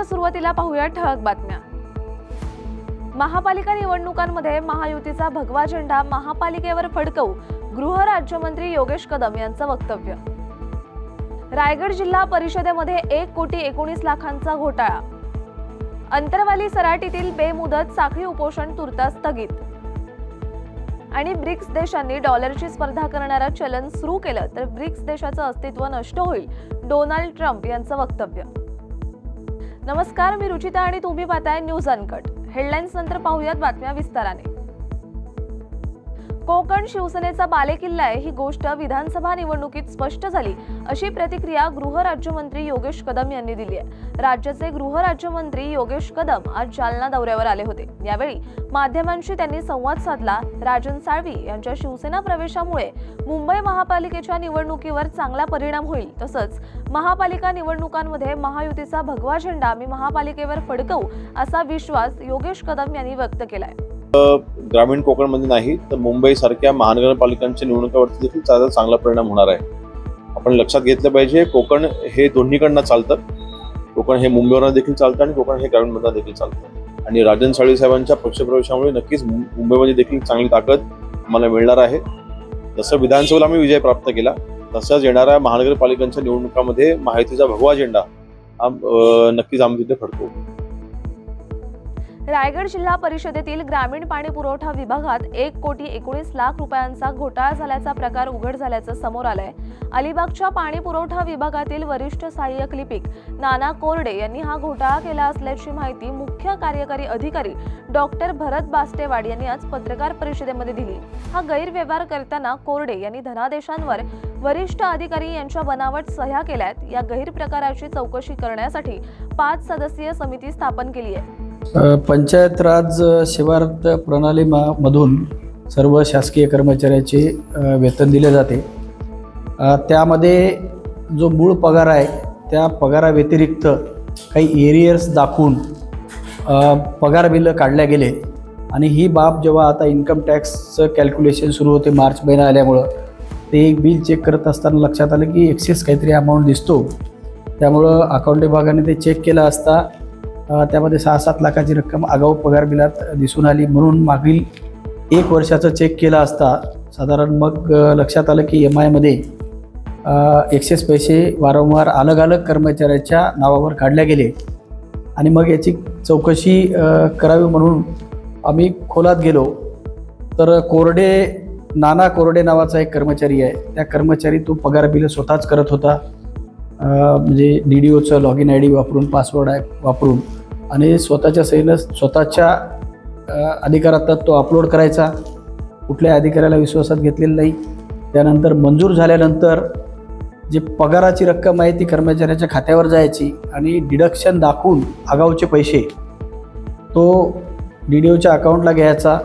बुलेटिनच्या सुरुवातीला पाहूया ठळक बातम्या. महापालिका निवडणुकांमध्ये महायुतीचा भगवा झेंडा महापालिकेवर फडकवू गृह राज्यमंत्री योगेश कदम यांचं वक्तव्य. रायगड जिल्हा परिषदेमध्ये एक कोटी एकोणीस लाखांचा घोटाळा. अंतरवाली सराटीतील बेमुदत साखळी उपोषण तुर्तास स्थगित. आणि ब्रिक्स देशांनी डॉलरची स्पर्धा करणारं चलन सुरू केलं तर ब्रिक्स देशाचं अस्तित्व नष्ट होईल डोनाल्ड ट्रम्प यांचं वक्तव्य. नमस्कार मी रुचिता आणि तुम्ही पाहताय न्यूज अनकट. हेडलाईन्स नंतर पाहूयात बातम्या विस्ताराने. कोकण शिवसेनेचा बालेकिल्ला आहे. ही गोष्ट विधानसभा निवडणुकीत स्पष्ट झाली. अशी प्रतिक्रिया गृहराज्यमंत्री योगेश कदम यांनी दिली आहे. राज्याचे गृहराज्यमंत्री योगेश कदम आज जालना दौऱ्यावर आले होते. यावेळी माध्यमांशी त्यांनी संवाद साधला. राजन साळवी यांच्या शिवसेना प्रवेशामुळे मुंबई महापालिकेच्या निवडणुकीवर चांगला परिणाम होईल. तसंच महापालिका निवडणुकांमध्ये महायुतीचा भगवा झेंडा आम्ही महापालिकेवर फडकवू असा विश्वास योगेश कदम यांनी व्यक्त केलाय. ग्रामीण कोकणमध्ये नाही तर मुंबईसारख्या महानगरपालिकांच्या निवडणुकावरती देखील त्याचा चांगला परिणाम होणार आहे. आपण लक्षात घेतलं पाहिजे कोकण हे दोन्हीकडनं चालतं. कोकण हे मुंबईवरनं देखील चालतं आणि कोकण हे ग्रामीणमधनं देखील चालतं. आणि राजन साळवी साहेबांच्या पक्षप्रवेशामुळे नक्कीच मुंबईमध्ये देखील चांगली ताकद आम्हाला मिळणार आहे. जसं विधानसभेला आम्ही विजय प्राप्त केला तसंच येणाऱ्या महानगरपालिकांच्या निवडणुकामध्ये माहितीचा भगवा झेंडा हा नक्कीच आम्ही तिथे फडकवू. रायगड जिल्हा परिषदेतील ग्रामीण पाणी पुरवठा विभागात एक कोटी एकोणीस लाख रुपयांचा घोटाळा झाल्याचा प्रकार उघड झाल्याचं समोर आलंय. अलिबागच्या पाणी पुरवठा विभागातील वरिष्ठ सहाय्यक लिपिक नाना कोरडे यांनी हा घोटाळा केला असल्याची माहिती मुख्य कार्यकारी अधिकारी डॉक्टर भरत बास्टेवाड यांनी आज पत्रकार परिषदेमध्ये दिली. हा गैरव्यवहार करताना कोरडे यांनी धनादेशांवर वरिष्ठ अधिकारी यांच्या बनावट सह्या केल्यात. या गैरप्रकाराची चौकशी करण्यासाठी पाच सदस्यीय समिती स्थापन केली आहे. पंचायत राज सेवार्थ प्रणाली मधून सर्व शासकीय कर्मचाऱ्याचे वेतन दिले जाते. त्यामध्ये जो मूळ पगार आहे त्या पगाराव्यतिरिक्त काही एरियर्स दाखवून पगार बिलं काढल्या गेले. आणि ही बाब जेव्हा आता इन्कम टॅक्सचं कॅल्क्युलेशन सुरू होते मार्च महिना आल्यामुळं ते एक बिल चेक करत असताना लक्षात आलं की एक्सेस काहीतरी अमाऊंट दिसतो. त्यामुळं अकाउंट विभागाने ते चेक केलं असता त्यामध्ये सहा सात लाखाची रक्कम आगाऊ पगार बिलात दिसून आली. म्हणून मागील एक वर्षाचं चेक केला असता साधारण मग लक्षात आलं की एम आयमध्ये एक्सेस पैसे वारंवार अलग अलग कर्मचाऱ्याच्या नावावर काढले गेले. आणि मग याची चौकशी करावी म्हणून आम्ही खोलात गेलो. तर कोरडे नाना कोरडे नावाचा एक कर्मचारी आहे. त्या कर्मचारी तो पगार बिल स्वतःच करत होता. म्हणजे डी डी ओचं लॉग इन आय डी वापरून पासवर्ड आहे वापरून. आणि स्वतःच्या सहीनं स्वतःच्या अधिकारात तो अपलोड करायचा. कुठल्याही अधिकाऱ्याला विश्वासात घेतलेला नाही. त्यानंतर मंजूर झाल्यानंतर जे पगाराची रक्कम आहे ती कर्मचाऱ्याच्या खात्यावर जायची आणि डिडक्शन दाखवून आगाऊचे पैसे तो डी डी ओच्या अकाउंटला घ्यायचा.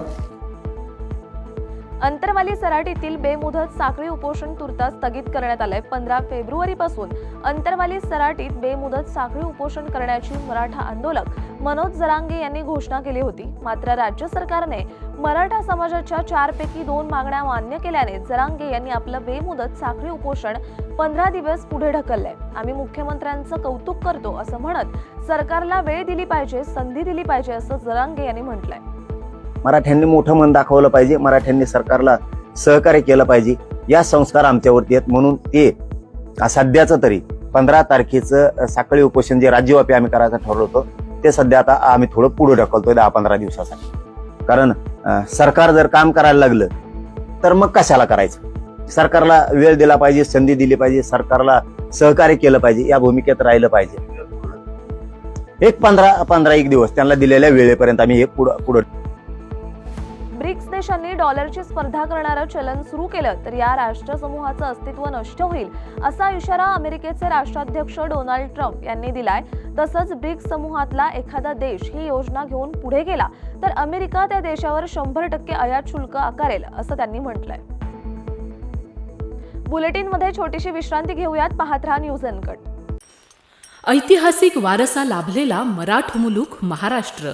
अंतरवाली सराटीतील बेमुदत साखळी उपोषण तुर्तास स्थगित करण्यात आलंय. पंधरा फेब्रुवारीपासून अंतरवाली सराटीत बेमुदत साखळी उपोषण करण्याची मराठा आंदोलक मनोज जरांगे यांनी घोषणा केली होती. मात्र राज्य सरकारने मराठा समाजाच्या चारपैकी दोन मागण्या मान्य केल्याने जरांगे यांनी आपलं बेमुदत साखळी उपोषण पंधरा दिवस पुढे ढकललंय. आम्ही मुख्यमंत्र्यांचं कौतुक करतो असं म्हणत सरकारला वेळ दिली पाहिजे संधी दिली पाहिजे असं जरांगे यांनी म्हटलंय. मराठ्यांनी मोठं मन दाखवलं पाहिजे मराठ्यांनी सरकारला सहकार्य केलं पाहिजे. या संस्कार आमच्यावरती आहेत म्हणून ते सध्याचं तरी पंधरा तारखेचं साखळी उपोषण जे राज्यव्यापी आम्ही करायचं ठरवलं होतं ते सध्या आता आम्ही थोडं पुढे ढकलतोय दहा पंधरा दिवसासाठी. कारण सरकार जर काम करायला लागलं तर मग कशाला करायचं? सरकारला वेळ दिला पाहिजे संधी दिली पाहिजे सरकारला सहकार्य केलं पाहिजे या भूमिकेत राहिलं पाहिजे. एक पंधरा पंधरा एक दिवस त्यांना दिलेल्या वेळेपर्यंत आम्ही हे पुढं पुढं ब्रिक्स देशांनी डॉलरची स्पर्धा करणारं चलन सुरू केलं तर या राष्ट्रसमूहाचं अस्तित्व नष्ट होईल असा इशारा अमेरिकेचे राष्ट्राध्यक्ष डोनाल्ड ट्रम्प यांनी दिलाय. तसंच ब्रिक्स समूहातला एखादा देश ही योजना घेऊन पुढे गेला तर अमेरिका त्या देशावर शंभर टक्के आयात शुल्क आकारेल असं त्यांनी म्हटलंय. बुलेटिनमध्ये छोटीशी विश्रांती घेऊयात पाहत राहा न्यूज अनकट. ऐतिहासिक वारसा लाभलेला मराठ मुलूक महाराष्ट्र.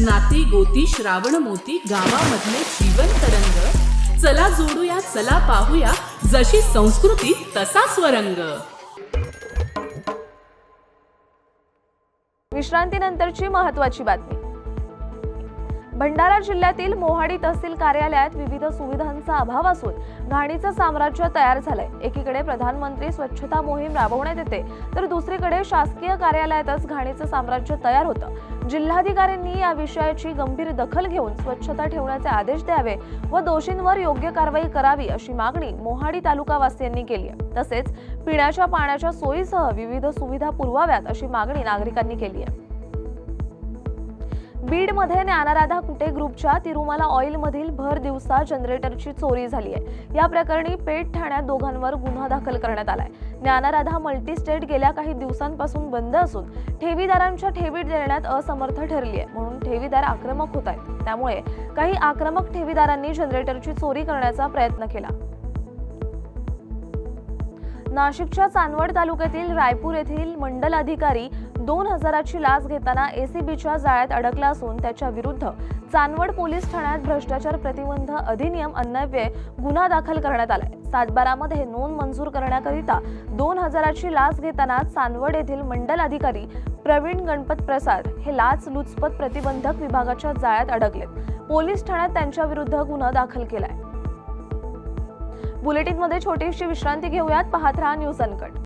नाती गोती श्रावण मोती गावामधले जीवन तरंग. चला जोडूया चला पाहूया जशी संस्कृती तसा स्वरंग. विश्रांतीनंतरची महत्वाची बातमी. भंडारा जिल्ह्यातील मोहाडी तहसील कार्यालयात विविध सुविधांचा अभाव असून घाणीचं साम्राज्य तयार झालंय. एकीकडे प्रधानमंत्री स्वच्छता मोहीम राबवण्यात येते तर दुसरीकडे शासकीय कार्यालयातच घाणीचं साम्राज्य तयार होतं. जिल्हाधिकाऱ्यांनी या विषयाची गंभीर दखल घेऊन स्वच्छता ठेवण्याचे आदेश द्यावे व दोषींवर योग्य कारवाई करावी अशी मागणी मोहाडी तालुकावासियांनी केली आहे. तसेच पिण्याच्या पाण्याच्या सोयीसह विविध सुविधा पुरवाव्यात अशी मागणी नागरिकांनी केली आहे. बीडमध्ये ज्ञानराधा कुटे ग्रुपच्या तिरुमाला ऑइलमधील भर दिवसा जनरेटरची चोरी झाली आहे. या प्रकरणी पेठ ठाण्यात दोघांवर गुन्हा दाखल करण्यात आलाय. ज्ञानराधा मल्टीस्टेट गेल्या काही दिवसांपासून बंद असून ठेवीदारांच्या ठेवी देण्यात असमर्थ ठरली आहे म्हणून ठेवीदार आक्रमक होत आहेत. त्यामुळे काही आक्रमक ठेवीदारांनी जनरेटरची चोरी करण्याचा प्रयत्न केला. नाशिकच्या चांदवड तालुक्यातील रायपूर येथील मंडल अधिकारी दोन हजाराची लाच घेताना एसीबीच्या जाळ्यात अडकला असून त्याच्या विरुद्ध चांदवड पोलीस ठाण्यात भ्रष्टाचार प्रतिबंध अधिनियम अन्वये गुन्हा दाखल करण्यात आलाय. सातबारामध्ये नोंद मंजूर करण्याकरिता दोन हजाराची लाच घेताना चांदवड येथील मंडल अधिकारी प्रवीण गणपत प्रसाद हे लाच लुचपत प्रतिबंधक विभागाच्या जाळ्यात अडकलेत. पोलीस ठाण्यात त्यांच्या विरुद्ध गुन्हा दाखल केलाय. बुलेटिनमध्ये छोटीशी विश्रांती घेऊयात. पाहत राहा न्यूज अनकट.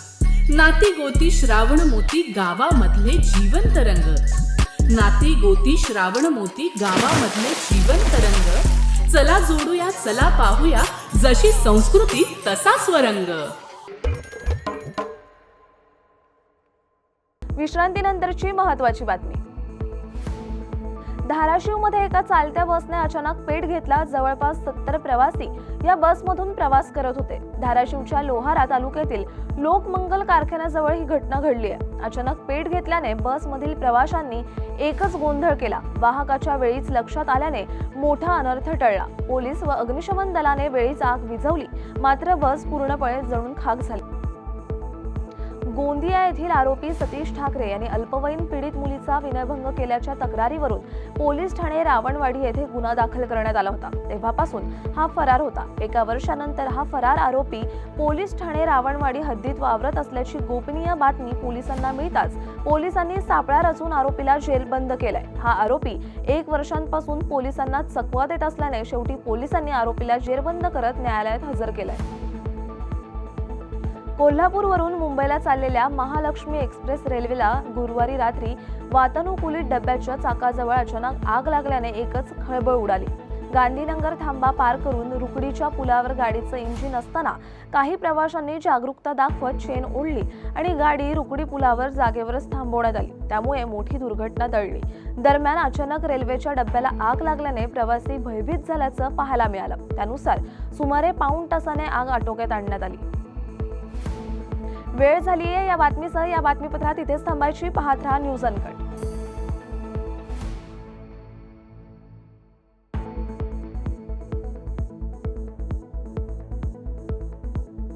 नाती गोती श्रावण मोती गावामधले जीवन रंग. नाती गोती श्रावण मोती गावामधले जीवन रंग. चला जोडूया चला पाहूया जशी संस्कृती तसा स्वरंग. विश्रांतीनंतरची महत्वाची बातमी. धाराशिवमध्ये एका चालत्या बसने अचानक पेट घेतला जवळपास सत्तर प्रवासी. या बसमधून प्रवास करत होते. धाराशिवच्या लोहारा तालुक्यातील लोकमंगल कारखान्याजवळ ही घटना घडली आहे. अचानक पेट घेतल्याने बसमधील प्रवाशांनी एकच गोंधळ केला. वाहकाच्या वेळीच लक्षात आल्याने मोठा अनर्थ टळला. पोलीस व अग्निशमन दलाने वेळीच आग विझवली. मात्र बस पूर्णपणे जळून खाक झाली. गोंदिया येथील आरोपी सतीश ठाकरे यांनी अल्पवयीन पीडित मुलीचा विनयभंग केल्याच्या तक्रारीवरून पोलीस ठाणे रावणवाडी येथे गुन्हा दाखल करण्यात आला होता. तेव्हापासून हा फरार होता. एका वर्षानंतर हा फरार आरोपी पोलीस ठाणे रावणवाडी हद्दीत वावरत असल्याची गोपनीय बातमी पोलिसांना मिळताच पोलिसांनी सापळा रचून आरोपीला जेलबंद केलाय. हा आरोपी एक वर्षांपासून पोलिसांना चकवा देत असल्याने शेवटी पोलिसांनी आरोपीला जेरबंद करत न्यायालयात हजर केलाय. कोल्हापूरवरून मुंबईला चाललेल्या महालक्ष्मी एक्सप्रेस रेल्वेला गुरुवारी रात्री वातानुकूलित डब्याच्या चाकाजवळ अचानक आग लागल्याने एकच खळबळ उडाली. गांधीनगर थांबा पार करून रुकडीच्या पुलावर गाडीचं इंजिन असताना काही प्रवाशांनी जागरूकता दाखवत चेन ओढली आणि गाडी रुकडी पुलावर जागेवरच थांबवण्यात आली. त्यामुळे मोठी दुर्घटना दळली दरम्यान अचानक रेल्वेच्या डब्याला आग लागल्याने प्रवासी भयभीत झाल्याचं पाहायला मिळालं. त्यानुसार सुमारे पाऊण तासाने आग आटोक्यात आणण्यात आली. वेळ झाली आहे या बातमीसह या बातमीपत्रात इथेच थांबायची पाहत राहा न्यूज अनकट.